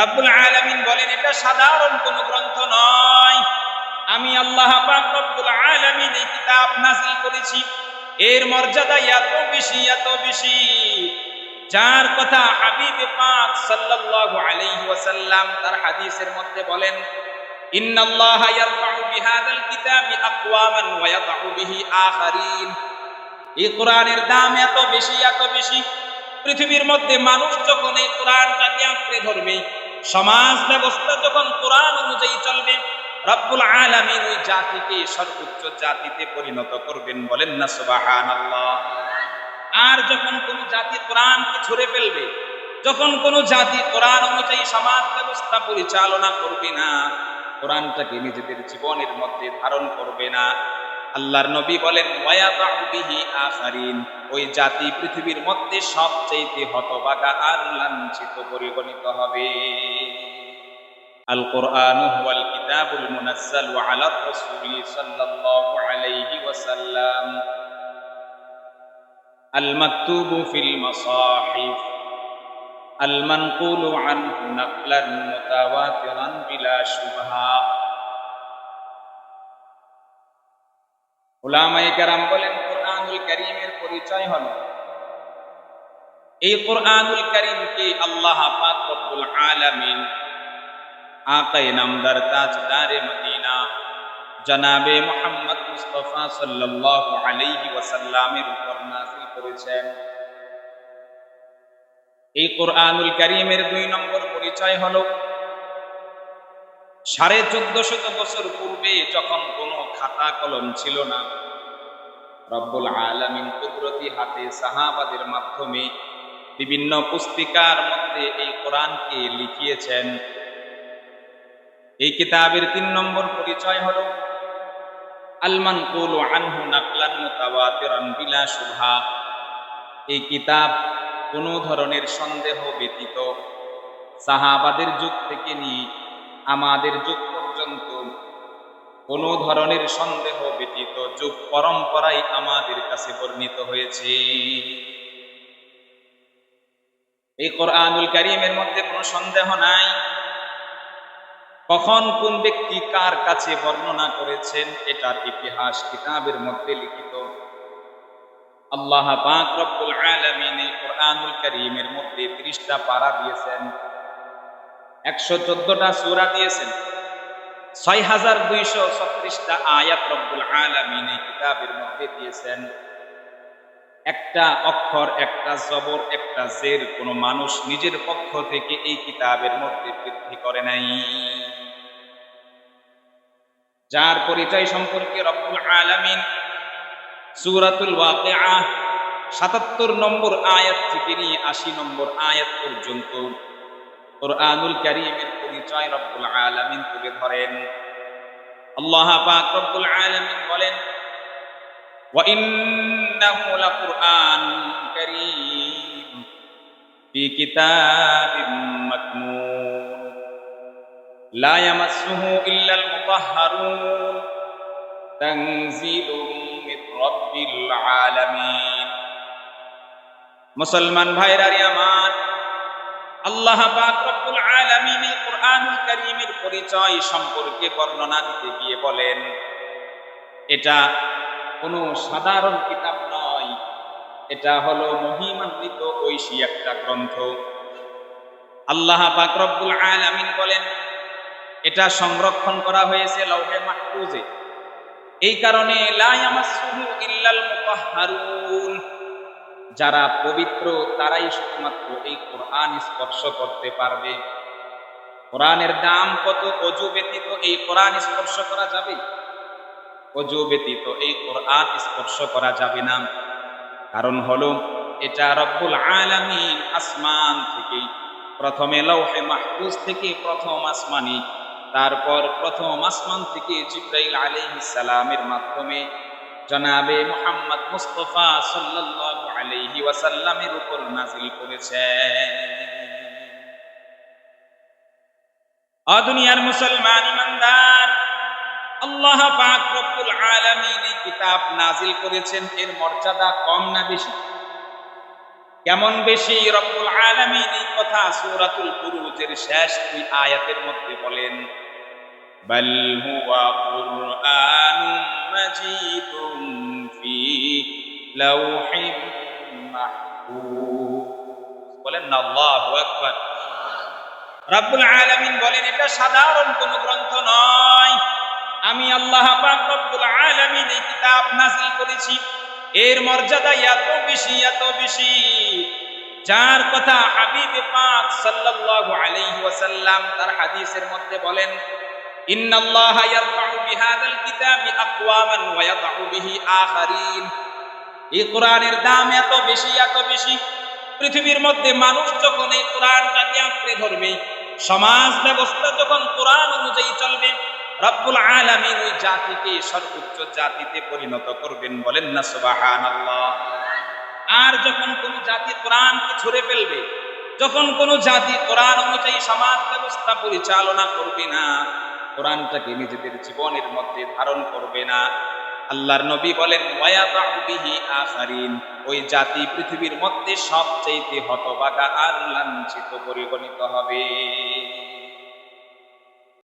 রাব্বুল আলামিন বলেন, এটা সাধারণ কোন গ্রন্থ নয়। আমি আল্লাহ পাক রব্বুল আলামিন এই কিতাব নাযিল করেছি। এর মর্যাদা এত বেশি এত বেশি। যার কথা হাবিবে পাক সাল্লাল্লাহু আলাইহি ওয়াসাল্লাম তার হাদিসের মধ্যে বলেন, ইন্নাল্লাহা ইয়ারফাউ বিহাদাল কিতাবি আকওয়ামান ওয়া ইয়াদউ বিহি আখারিন। এই কোরআনের দাম এত বেশি এত বেশি। পৃথিবীর মধ্যে মানুষ যখন এই কোরআনটাকে আঁকড়ে ধরবে সমাজ ব্যবস্থা যখন কোরআন অনুযায়ী চলবে, রব্বুল আলামিন ওই জাতিকে সর্বোচ্চ জাতিতে পরিণত করবেন বলেন না, সুবহানাল্লাহ। আর যখন কোন জাতি কোরআনকে ছুড়ে ফেলবে, যখন কোন জাতি কোরআন অনুযায়ী সমাজ ব্যবস্থা পরিচালনা করবে না, কোরআনটাকে নিজেদের জীবনের মধ্যে ধারণ করবে না আল্লাহর নবী বলেন আসারিন ওই জাতি পৃথিবীর মধ্যে সবচেয়ে হতবাগা আর লাঞ্ছিত পরিগণিত হবে। আল কোরআন হুয়াল কিতাবুল মুনাজ্জাল আলা রাসূলি সাল্লাল্লাহু আলাইহি ওয়াসাল্লাম। আল মাকতুবু ফিল মাসাহিফ। আল মানকুলু আনহু নাকলান মুতাওয়াতিরান বিলা শুবহা। ওলামায়ে কেরাম বলেন, কোরআনুল কারীমের পরিচয় হলো এই কোরআনুল কারীমকে আল্লাহ পাক রব্বুল আলামিন আকায়ে নামদার তাজদারে মদিনা জনাবে মোহাম্মদ মুস্তাফা সাল্লাল্লাহু আলাইহি ওয়াসাল্লামের উপর নাযিল করেছেন। এই কোরআনুল কারীমের দুই নম্বর পরিচয় হলো সাড়ে চোদ্দ শত বছর পূর্বে যখন কোনো খাতা কলম ছিল না, রব্বুল আলামিন কুদরতি হাতে সাহাবাদের মাধ্যমে বিভিন্ন পুস্তিকার মধ্যে এই কোরআনকে লিখিয়েছেন। এই কিতাবের তিন নম্বর পরিচয় হলো আলমান কুল আনহু নাকলান মুতাওয়াতিরান বিলা শুভা এই কিতাব কোনো ধরনের সন্দেহ ব্যতীত সাহাবাদের যুগ থেকে নিয়ে আমাদের যুগ পর্যন্ত কোনো ধরনের সন্দেহ ব্যতীত যুগ পরম্পরায় আমাদের কাছে বর্ণিত হয়েছে। এই কোরআনুল কারীমের মধ্যে কোনো সন্দেহ নাই। কখন কোন ব্যক্তি কার কাছে বর্ণনা করেছেন, এটার ইতিহাস কিতাবের মধ্যে লিখিত। আল্লাহ পাক রব্বুল আলামিন কোরআনুল কারীমের মধ্যে 30টা পারা দিয়েছেন। একশো চোদ্দটা সূরা দিয়েছেন। ছয় হাজার দুইশো ছত্রিশটা আয়াত রব্বুল আলামিন এই কিতাবের মধ্যে দিয়েছেন। একটা অক্ষর, একটা জবর, একটা জের, কোনো মানুষ নিজের পক্ষ থেকে এই কিতাবের মধ্যে বৃদ্ধি করে নাই। যার পরিচয় সম্পর্কে রব্বুল আলামিন সূরাতুল ওয়াকিআ সাতাত্তর নম্বর আয়াত থেকে নিয়ে আশি নম্বর আয়াত পর্যন্ত কোরআনুল কারীমের পরিচয় রব্বুল আলামিন তুলে ধরেন আল্লাহ পাক রব্বুল আলামিন বলেন وإنه لقرآن كريم في كتاب مكنون لا يمسه إلا المطهرون تنزيل من رب العالمين মুসলমান ভাইরারে আমার আল্লাহ পাক রব্বুল আলামিন কোরআনুল কারীমের পরিচয় সম্পর্কে বর্ণনা দিতে গিয়ে বলেন, এটা কোনো সাধারণ কিতাব নয়। এটা হলো মহিমান্বিত ঐশী একটা গ্রন্থ। আল্লাহ পাক রব্বুল আলামিন বলেন, এটা সংরক্ষণ করা হয়েছে লৌহে মাহফুজে। এই কারণে লা ইয়ামাসসুহু ইল্লাল মুতাহহারুন যারা পবিত্র, তারাই শুধুমাত্র এই কোরআন স্পর্শ করতে পারবে। কোরআনের দাম কত? অজু ব্যতীত এই কোরআন স্পর্শ করা যাবে? অজু ব্যতীত এই কোরআন স্পর্শ করা যাবে না। কারণ হলো, এটা রব্বুল আলামিন আসমান থেকে প্রথমে লৌহে মাহফুজ থেকে প্রথম আসমানি, তারপর প্রথম আসমান থেকে জিব্রাইল আলাইহিস সালামের মাধ্যমে জনাবে মুহাম্মদ মুস্তফা সাল্লাল্লাহু আলাইহি ওয়াসাল্লামের উপর নাজিল করেছেন। অদুনিয়ার মুসলমান ইমানদার, আল্লাহ পাক রব্বুল আলামিন এই কিতাব নাজিল করেছেন, এর মর্যাদা কম না বেশি? কেমন বেশি? রব্বুল আলামিন এই কথা সূরাতুল বুরুজের শেষ দুই আয়াতের মধ্যে বলেন, বাল হুয়া কুরআনুম মাজিদুন ফি লাউহিন মাহফুজ বলেন না, আল্লাহু আকবার। রব্বুল আলামিন বলেন, এটা সাধারণ কোনো গ্রন্থ নয়। আমি আল্লাহ পাক রব্বুল আলামিন এই কিতাব নাযিল করেছি। এর মর্যাদা এত বেশি এত বেশি। যার কথা হাবিব পাক সাল্লাল্লাহু আলাইহি ওয়াসাল্লাম তার হাদিসের মধ্যে বলেন ইন্নাল্লাহ ইয়ারফাউ বিহাদাল কিতাবি আকওয়ামান ওয়া ইয়াদউ বিহি আখারিন। এই কোরআনের দাম এত বেশি এত বেশি। পৃথিবীর মধ্যে মানুষ যখন এই কোরআনটাকে আঁকড়ে ধরবে, সমাজ ব্যবস্থা যখন কোরআন অনুযায়ী চলবে, রব্বুল আলামিন ওই জাতিকে সর্বোচ্চ জাতিতে পরিণত করবেন বলেন না, সুবহানাল্লাহ। আর যখন কোন জাতি কোরআনকে ছুড়ে ফেলবে, যখন কোন জাতি কোরআন অনুযায়ী সমাজ ব্যবস্থা পরিচালনা করবে না কোরআনটাকে নিজেদের জীবনের মধ্যে ধারণ করবে না। আল্লাহর নবী বলেন ওয়ায়াদাউ বিহি আখারিন ওই জাতি পৃথিবীর মধ্যে সবচেয়ে হতবাগা আর লাঞ্ছিত পরিগণিত হবে।